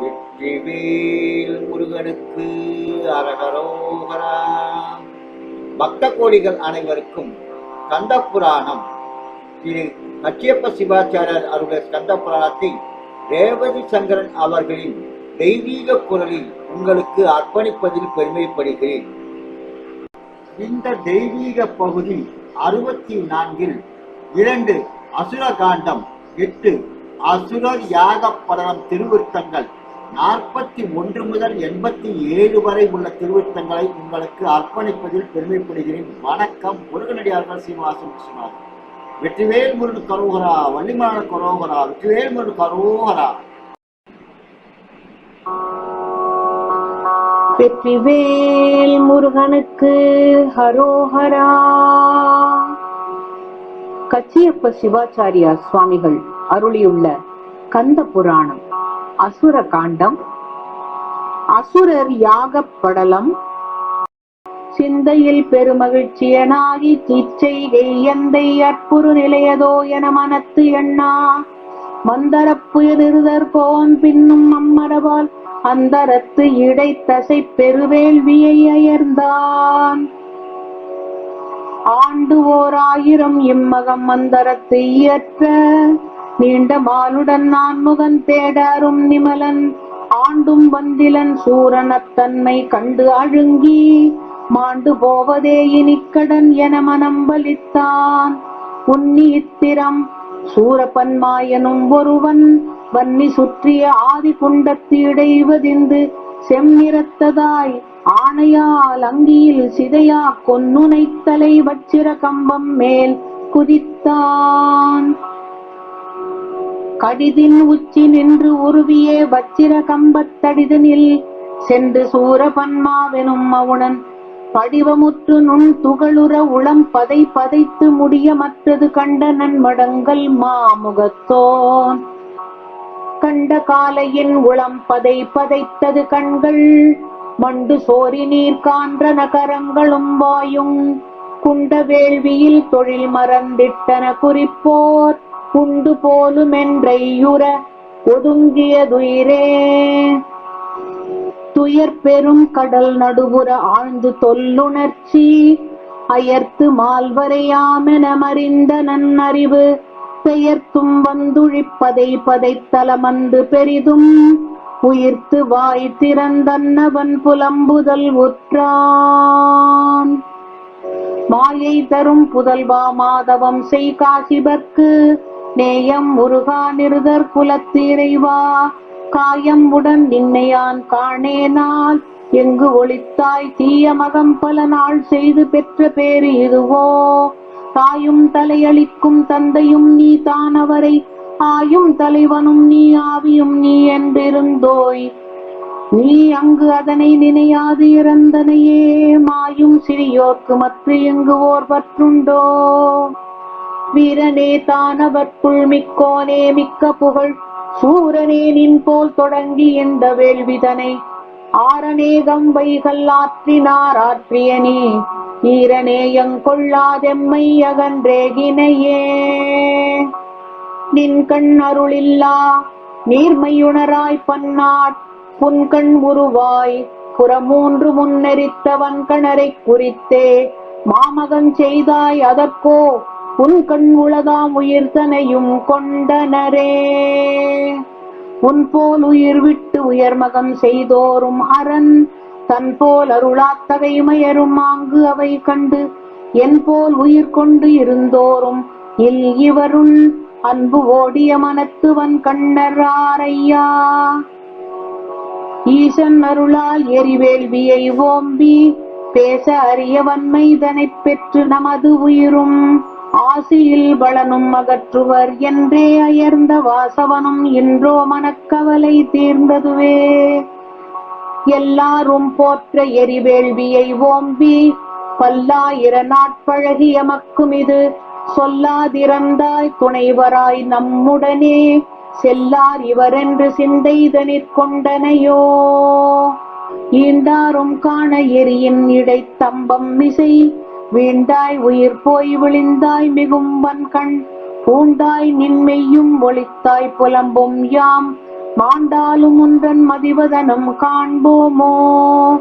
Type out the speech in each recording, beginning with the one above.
வெற்றிவேல் முருகனுக்கு அரகரோகரா. பக்த கோடிகள் அனைவருக்கும் கந்த புராணம் திரு கச்சியப்ப சிவாச்சாரியர் அவருடைய கந்த புராணத்தை ரேவதி சங்கரன் அவர்களின் தெய்வீக குரலில் உங்களுக்கு அர்ப்பணிப்பதில் பெருமைப்படுகிறேன். இந்த தெய்வீக பகுதி அறுபத்தி நான்கில் இரண்டு அசுர காண்டம் எட்டு அசுரர் யாக படலம் திருவிருத்தங்கள் நாற்பத்தி ஒன்று முதல் எண்பத்தி ஏழு வரை உள்ள திருவிருத்தங்களை உங்களுக்கு அர்ப்பணிப்பதில் பெருமைப்படுகிறேன். வணக்கம் முருகனடியார்கள் சீனிவாசன் விஸ்வநாதன். வெற்றிவேல் முருகன் கரோகரா வள்ளிமான கரோகரா வெற்றிவேல் முருகன் கரோகரா. வெற்றிவேல் முருகனுக்கு ஹரோஹரா. கச்சியப்ப சிவாச்சாரியா சுவாமிகள் அருளியுள்ள கந்த புராணம். அசுர காண்டம் அசுரர் யாகப் படலம் சிந்தையில் பெருமகிழ்ச்சியனாகி தீச்செய்கை எந்தை அற்புறு நிலையதோ என மனத்து எண்ணா. மந்தரப்புயலிருதற் கோன் பின்னும் அம்மரபால் அந்தரத்து இடைத்தசை பெருவேள்வியை அயர்ந்தான். ஆண்டு ஓர் ஆயிரம் இம்மகம் மந்தரத்து இயற்ற நீண்ட மாலுடன் நான் முகன் தேடாரும் நிமலன். ஆண்டும் வந்திலன் சூரனத்தன்மை கண்டு அழுங்கி மாண்டு போவதே இனிக்கடன் என மனம் வலித்தான். உன்னி இத்திரம் சூரபன்மாயனும் ஒருவன் வன்னி சுற்றிய ஆதி குண்டத்து இடைவதிந்து செம்நிறத்ததாய் ஆணையால் அங்கியில் சிதையா கொன்னுனை தலை வச்சிர கம்பம் மேல் குதித்தான். கடிதின் உச்சி நின்று உருவியே வச்சிர கம்பத்தடிதனில் சென்று சூரபன்மாவெனும் மவுனன். படிவமுற்று நுண் துகளுற உளம் பதை பதைத்து முடிய மற்றது கண்டனன் மடங்கல் மாமுகத்தோன். கண்ட காலையின் உளம் பதை பதைத்தது கண்கள் மண்டு சோரி நீர் கான்ற நகரங்களும் வாயும். குண்ட வேள்வியில் தொழில் மறந்திட்டன குறிப்போர். குண்டு போலுமென்றையுற ஒதுங்கியதுயிரே. துயர் பெரும் கடல் நடுவுற ஆழ்ந்து தொல்லுணர்ச்சி அயர்த்து மால்வரையாமென மறிந்த நன்னறிவு பெயர்த்தும் வந்துழிப்பதை பதைத்தலமந்து பெரிதும் உயிர்த்து வாய் திறந்தன்னவன் புலம்புதல் உற்றான். மாயை தரும் புதல்வா மாதவம் செய் காசிபர்க்கு நேயம் முருகா நிருதர் குலத்தீரைவா. காயம் உடன் நின்னையான் காணேனால் எங்கு ஒளித்தாய் தீய மகம் பல நாள் செய்து பெற்ற பேரு இதுவோ. தாயும் தலையளிக்கும் தந்தையும் நீ தானவரை. ஆயும் தலைவனும் நீ ஆவியும் நீ என்றிருந்தோய். நீ அங்கு அதனை நினையாது இறந்தனையே. மாயும் சிறியோர்க்கு மற்ற எங்கு ஓர் பற்றுண்டோ. வீரனே தானவர்க்குள் மிக்கோனே மிக்க புகழ். சூரனே நின் போல் தொடங்கி எந்த வேள்விதனை. ஆரநேகம் கம்பைகள் ஆற்றினார் ஆற்றியனே ஈரநேயங் கொள்ளாதெம்மை அகன்றேகினையே நின் கண் அருளில்லா நீர்மையுணராய் பன்னாட். புன்கண் உருவாய் புறமூன்று முன்னெரித்தவன் கணரை குறித்தே. மாமகன் செய்தாய் அதற்கோ உன் கண் உலகாம் உயிர்தனையும் கொண்டனரே. உன் போல் உயிர் விட்டு உயர்மகம் செய்தோரும் அரண். தன் போல் அருளாத்தவை மயரும் ஆங்கு அவை கண்டு. என் போல் உயிர் கொண்டு இருந்தோரும் இல் இவருள். அன்பு ஓடிய மனத்துவன் கண்ணராரையா ஈசன் அருளால் எரிவேள்வியை ஓம்பி. பேச அறிய வன்மைதனைப் பெற்று நமது உயிரும். ஆசியில் பலனும் அகற்றுவர் என்றே அயர்ந்த வாசவனும் இன்றோ மனக்கவலை தீர்ந்ததுவே. எல்லாரும் போற்ற எரிவேள்வியை ஓம்பி பல்லாயிர நாட்பழகி எமக்கும் இது சொல்லாதிறந்தாய் துணைவராய் நம்முடனே செல்லார் இவரென்று சிந்தைதனிற் கொண்டனையோ ஈண்டாரும் காண எரியின் இடைத்தம்பம் மிசை வீண்டாய் உயிர் போய் விழிந்தாய் மிகும் வன்கண். பூண்டாய் நின்மையும் ஒளித்தாய் புலம்பும் யாம். மாண்டாலும் ஒன்றன் மதிவதனம் காண்போமோ?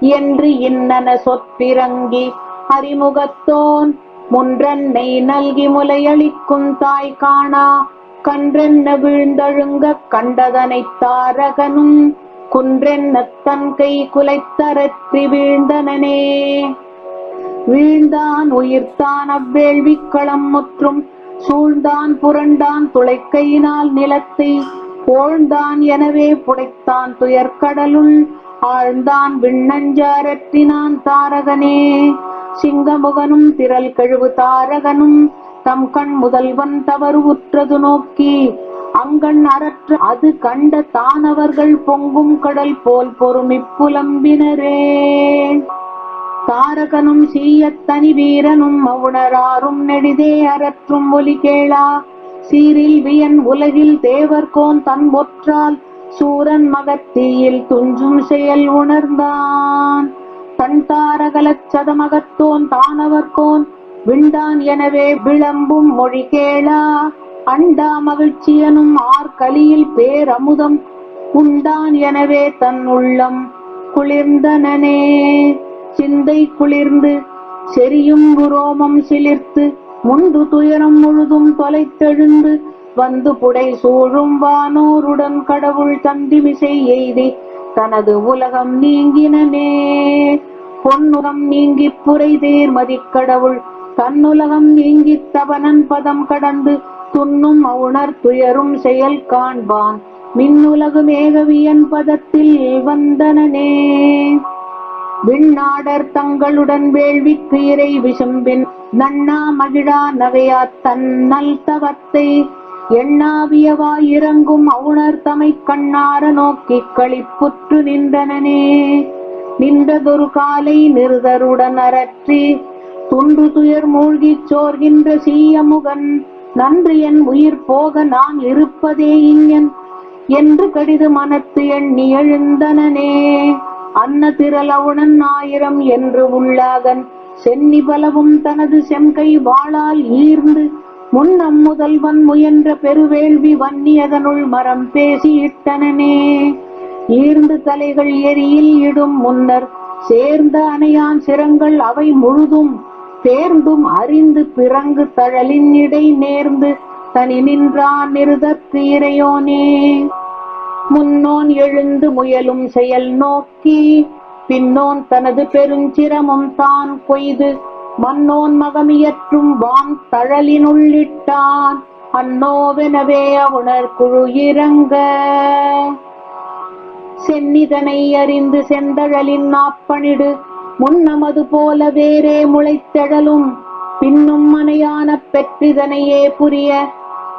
என்று இன்னன சொற்பிறங்கி அறிமுகத்தோன் முன்றன்னை நல்கி முலையளிக்கும் தாய் காணா. கன்றென்ன வீழ்ந்தழுங்க கண்டதனை தாரகனும் குன்றென்ன தன் கை குலைத்தரற்றி வீழ்ந்தனனே. வீழ்ந்தான் உயிர்த்தான் அவ்வேள்விக் களம் முற்றும். சூழ்ந்தான் புரண்டான் துளைக்கையினால் நிலத்தை. போழ்ந்தான் எனவே புடைத்தான் துயர்கடலுள். ஆழ்ந்தான் விண்ணஞ்சாரற்றினான் தாரகனே. சிங்கமுகனும் திரள் கழுவு தாரகனும் தம் கண் முதல்வன் தவறு உற்றது நோக்கி. அங்கண் அறற்ற அது கண்ட தானவர்கள் பொங்கும் கடல் போல் பொறுமிப் புலம்பினரே. தாரகனும் சீயத்தனி வீரனும் மவுணராரும் நெடிதே அறற்றும் ஒலி கேளா. சீரில் வியன் உலகில் தேவர்கோன் தன் ஒற்றால் சூரன் மகத்தீயில் துஞ்சும் செயல் உணர்ந்தான். தன் தாரகலச் சதமகத்தோன் தானவர்கோன் விண்டான் எனவே விளம்பும் மொழி கேளா. அண்டா மகிழ்ச்சியனும் ஆர்கலியில் பேரமுதம் உண்டான் எனவே தன் உள்ளம் குளிர்ந்தனனே. சிந்தை குளிர்ந்து செரியும் உரோமம் சிலிர்த்து முண்டு துயரம் முழுதும் தொலைத்தெழுந்து வந்து புடை சூழும் வானோருடன் கடவுள் தந்திமிசை எய்தி தனது உலகம் நீங்கினனே. பொன்னுகம் நீங்கி புரை தேர்மதிக் கடவுள் தன்னுலகம் நீங்கி தவனன் பதம் கடந்து துண்ணும் அவுணர் துயரும் செயல் காண்பான். மின்னுலகு மேகவியன் பதத்தில் வந்தனனே. விண்ணாடர் தங்களுடன் வேள்விக்கு இறை விசும்பின் நன்னா மகிழா நகையா தன்னல் தவத்தை எண்ணாவியவாய் இறங்கும் அவுணர் தமை கண்ணார நோக்கி களிப்புற்று நின்றனனே. நின்றதொரு காலை நிறுதருடன் அரற்றி துன்று துயர் மூழ்கிச் சோர்கின்ற சீயமுகன் நன்று என் உயிர் போக நான் இருப்பதே இங்கன் என்று கடிது மனத்து எண்ணி எழுந்தனனே. அன்ன திரளவுடன் ஆயிரம் என்று உள்ளாகன். சென்னி பலவும் தனது செம்கை வாளால் ஈர்ந்து முன்னம் முதல்வன் முயன்ற பெருவேள்வி வன்னியதனுள் மரம் பேசி இட்டனனே. ஈர்ந்து தலைகள் எரியில் இடும் முன்னர் சேர்ந்த அணையான் சிரங்கள் அவை முழுதும் தேர்ந்தும் அறிந்து பிறங்கு தழலின் இடை நேர்ந்து தனி நின்றான் நிறுதத் தீரையோனே. முன்னோன் எழுந்து முயலும் செயல் நோக்கி பின்னோன் தனது பெருஞ்சிரமும் தான் கொய்து மன்னோன் மகமியற்றும் வான் தழலினுள்ளிட்டான். அன்னோவெனவே அவுணர் குழு இறங்க. சென்னிதனை அறிந்து செந்தழலின் நாப்பணிடு முன்னமது போல வேறே முளைத்தெழலும் பின்னும் மனையான பெற்றிதனையே புரிய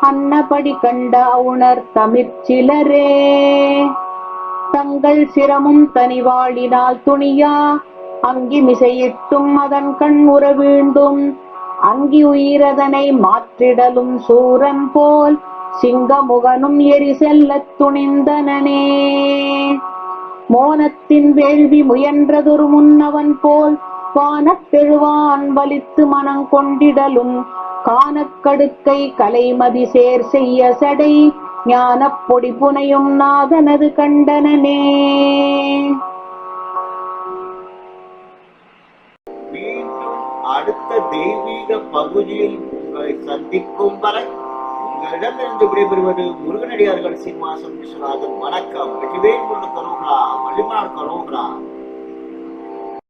அன்னபடி கண்ட உணர் தமிழ்ச்சிலரே. தங்கள் சிரமும் தனிவாளினால் துணியா அங்கி மிசையிட்டும் அதன் கண் உற வீண்டும் அங்கி உயிரதனை மாற்றிடலும் சூரன் போல் சிங்கமுகனும் எரி செல்லத் துணிந்தனனே. மோனத்தின் வேள்வி முயன்றதொரு முன்னவன் போல் வானத்தெழுவான் வலித்து மனம் காணக்கடுக்கை கலைமதி சேர் செய்ய சடை ஞானப் பொடி புனையும் நாதனது கண்டனனே. மீண்டும் அடுத்த தெய்வீக பகுதியில் உங்களை சந்திக்கும் வரை உங்களிடமிருந்து விடைபெறுவது முருகனடியார்கள் சீனிவாசன் விஸ்வநாதன். வணக்கம். வெற்றிவேல் கொண்டு கரோகரா வள்ளிமலார் கரோகரா.